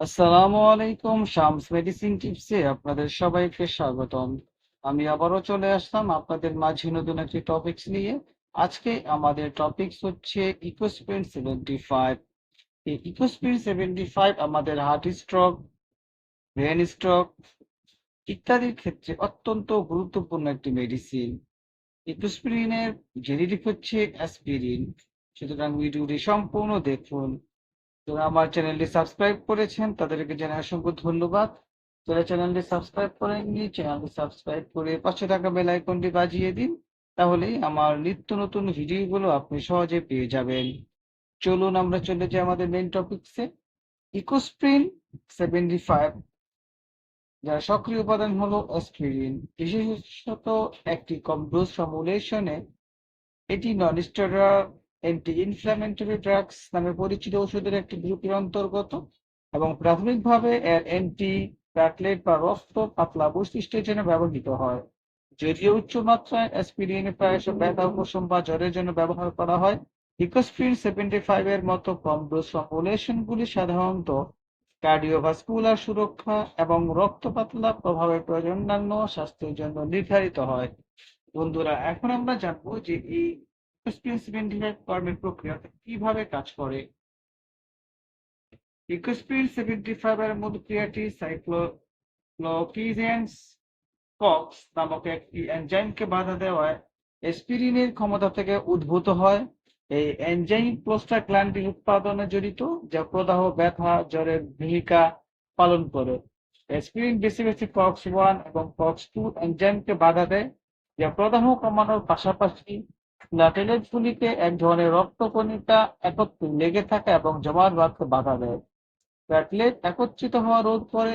আসসালামু আলাইকুম, শামস মেডিসিন টিপসে আপনাদের সবাইকে স্বাগতম। আমি আবারও চলে আসলাম আপনাদের মাঝে নতুন একটি টপিকস নিয়ে। আজকে আমাদের টপিকস হচ্ছে ইকোস্প্রিন সেভেন্টি ফাইভ এই ইকোস্প্রিন সেভেন্টি ফাইভ আমাদের হার্ট স্ট্রোক ব্রেন স্ট্রোক ইত্যাদির ক্ষেত্রে অত্যন্ত গুরুত্বপূর্ণ একটি মেডিসিন ইকোস্প্রিনের জেনেরিক হচ্ছে অ্যাসপিরিন সুতরাং ভিডিওটি সম্পূর্ণ দেখুন। যারা আমার চ্যানেলটি সাবস্ক্রাইব করেছেন, তাদেরকে জানাই অসংখ্য ধন্যবাদ। যারা চ্যানেলটি সাবস্ক্রাইব করেননি, চ্যানেলটি সাবস্ক্রাইব করে পাশে থাকা বেল আইকনটি বাজিয়ে দিন, তাহলেই আমার নিত্য নতুন ভিডিওগুলো আপনি সহজে পেয়ে যাবেন। চলুন আমরা চলে যাই আমাদের মেইন টপিকসে ইকোস্প্রিন সেভেন্টি ফাইভ যার সক্রিয় উপাদান হলো অ্যাসপিরিন বিশেষত একটি কম ডোজ ফর্মুলেশনে এটি নন অ্যান্টি ইনফ্ল্যামেটরি ড্রাগস নামে পরিচিত ওষুধের একটি গ্রুপের অন্তর্গত এবং প্রাথমিকভাবে এর অ্যান্টি প্যাটলেট বা রক্ত পাতলা বৈশিষ্ট্যের জন্য ব্যবহৃত হয়, যদিও উচ্চ মাত্রায় অ্যাসপিরিন প্রায়শ ব্যথা, উপশম বা জ্বরের জন্য ব্যবহার করা হয়। ইকোস্প্রিন সেভেন্টি ফাইভ এর মতো কম ডোজ ফর্মুলেশনগুলি সাধারণত কার্ডিওভাস্কুলার সুরক্ষা এবং রক্ত পাতলা প্রভাবের প্রয়োজন স্বাস্থ্যের জন্য নির্ধারিত হয়। বন্ধুরা, এখন আমরা জানব যে এই ইকোস্প্রিন কর্মের প্রক্রিয়া কীভাবে কাজ করে? ইকোস্প্রিন সেভেন্টি ফাইভ এর মূল ক্রিয়াটি সাইক্লোকিজেন্স কক্স নামক একটি এনজাইমকে বাধা দেওয়ায় এসপিরিনের ক্ষমতা থেকে উদ্ভূত হয়। এই এনজাইম প্রোস্টাগ্ল্যান্ডিন উৎপাদনে জড়িত, যা প্রদাহ, ব্যথা, জ্বরের ভূমিকা পালন করে। এসপিরিন বেশি বেশি কক্স ওয়ান এবং কক্স টু এনজাইমকে বাধা দেয়, যা প্রদাহ কমানোর পাশাপাশি প্লাটেলেটগুলিতে এক ধরনের রক্তকণিকা একত্রে লেগে থাকা এবং জমাট বাঁধতে বাধা দেয়। প্ল্যাটলেট একত্রিত হওয়া রোধ করে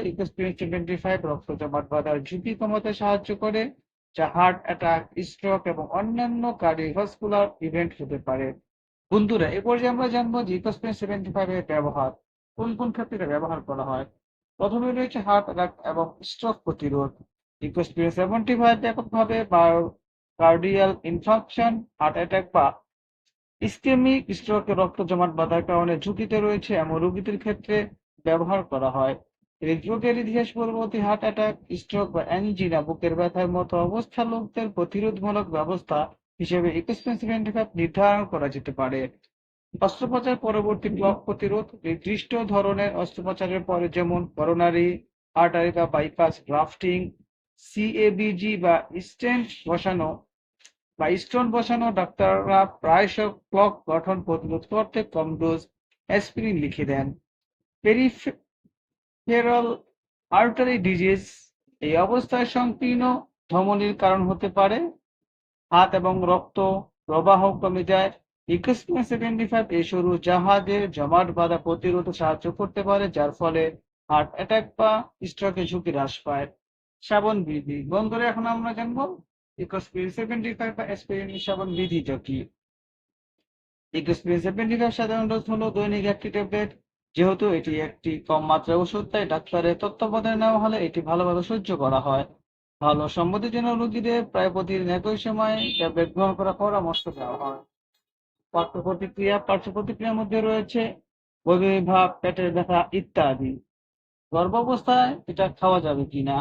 রক্ত জমাট বাঁধার ঝুঁকি কমাতে সাহায্য করে, যা হার্ট অ্যাটাক স্ট্রোক এবং অন্যান্য কার্ডিওভাস্কুলার ইভেন্ট হতে পারে। বন্ধুরা, এ পর্যায়ে আমরা জানব যে ইকোস্প্রিন সেভেন্টি ফাইভ এর ব্যবহার, কোন কোন ক্ষেত্রে ব্যবহার করা হয়। প্রথমে রয়েছে হার্ট অ্যাটাক এবং স্ট্রোক প্রতিরোধ। ইকোস্প্রিন সেভেন্টি ফাইভ ব্যাপকভাবে কার্ডিয়াল ইনফাকশন, হার্ট অ্যাটাক বা ইস্কেমিক স্ট্রোকে রক্ত জমাট বাঁধার কারণে ঝুঁকিতে রয়েছে এমন রোগীদের ক্ষেত্রে ব্যবহার করা হয়। হৃদরোগের ইতিহাস পূর্ববর্তী হার্ট অ্যাটাক, স্ট্রোক বা অ্যানজিনা, বুকের ব্যথার মতো অবস্থা লোকদের প্রতিরোধমূলক ব্যবস্থা হিসেবে নির্ধারণ করা যেতে পারে। অস্ত্রোপচার পরবর্তী ব্লক প্রতিরোধ নির্দিষ্ট ধরনের অস্ত্রোপচারের পরে যেমন করোনারি আর্টারি বা বাইপাস গ্রাফটিং সিএবিজি বা স্টেন্ট বসানো বা স্টোন বসানো ডাক্তাররা প্রায়শ ক্লক গঠন প্রতিরোধ করতে কম ডোজ অ্যাসপিরিন লিখে দেন। পেরিফেরাল আর্টারি ডিজিজ এই অবস্থায় সংকীর্ণ ধমনির কারণ হতে পারে। হাত এবং রক্ত প্রবাহ কমে যায়। ইকোস্পিন সেভেন্টি ফাইভ এই সরু জাহাজের জমাট বাঁধা প্রতিরোধে সাহায্য করতে পারে, যার ফলে হার্ট অ্যাটাক বা স্ট্রোকের ঝুঁকি হ্রাস পায়। শ্রাবণ বৃদ্ধি বন্ধুরা, এখন আমরা জানব শ্রাবণ বিধিটা কি? সাধারণ ডোজ হলো দৈনিক একটি ট্যাবলেট। যেহেতু এটি একটি কম মাত্রার ওষুধ, তাই ডাক্তারের তত্ত্বাবধানে নেওয়া হলে এটি ভালোভাবে সহ্য করা হয়। ভালো সম্মতির জন্য রোগীদের প্রায় প্রতিদিন একই সময় ট্যাবলেট গ্রহণ করার পরামর্শ দেওয়া হয়। পার্শ্ব প্রতিক্রিয়া পার্শ্ব প্রতিক্রিয়ার মধ্যে রয়েছে বমিভাব পেটের ব্যথা ইত্যাদি। গর্ভাবস্থায় এটা খাওয়া যাবে কিনা?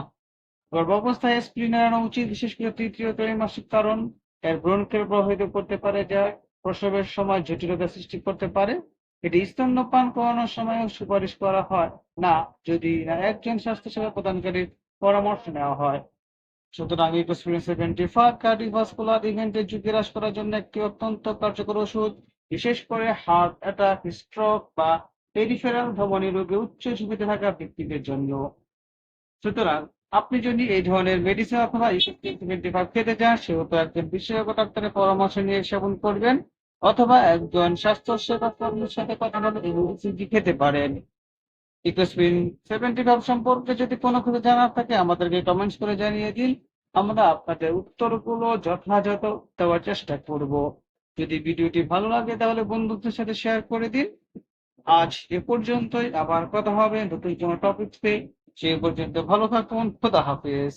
গর্ভাবস্থায় স্প্রিন এড়ানো উচিত, বিশেষ করে তৃতীয় ত্রৈমাসিক কারণ। এর ব্রণকে প্রভাবিত করতে পারে যা প্রসবের সময় জটিলতা সৃষ্টি করতে পারে। এটি স্তন্যপান করানোর সময়ও সুপারিশ করা হয়। না, যদি না একজন স্বাস্থ্যসেবা প্রদানকারীর পরামর্শ নেওয়া হয়। সুতরাং ইকোস্প্রিন সেভেন্টি ফাইভ কার্ডিওভাস্কুলার ইভেন্টের ঝুঁকি হ্রাস করার জন্য একটি অত্যন্ত কার্যকর ওষুধ, বিশেষ করে হার্ট অ্যাটাক স্ট্রোক বা পেরিফেরাল ধমনী রোগে উচ্চ ঝুঁকিতে থাকা ব্যক্তিদের জন্য। সুতরাং আপনি যদি এই ধরনের মেডিসিন অথবা ফাইভ খেতে চান, সেহেতু একজন বিশেষজ্ঞ ডাক্তারের পরামর্শ নিয়ে সেবন করবেন, অথবা একজন স্বাস্থ্য সেবা কর্মীর সাথে কথা বলে এই মেডিসিনটি খেতে পারেন। ইকোস্পিন সেভেন্টি ফাইভ সম্পর্কে যদি কোনো কিছু জানার থাকে, আমাদেরকে কমেন্টস করে জানিয়ে দিন। আমরা আপনাদের উত্তরগুলো যথাযথ দেওয়ার চেষ্টা করব। যদি ভিডিওটি ভালো লাগে, তাহলে বন্ধুদের সাথে শেয়ার করে দিন। আজ এ পর্যন্তই। আবার কথা হবে নতুন কোনো টপিক পেয়ে সে পর্যন্ত ভালো থাকুন খোদা হাফেজ।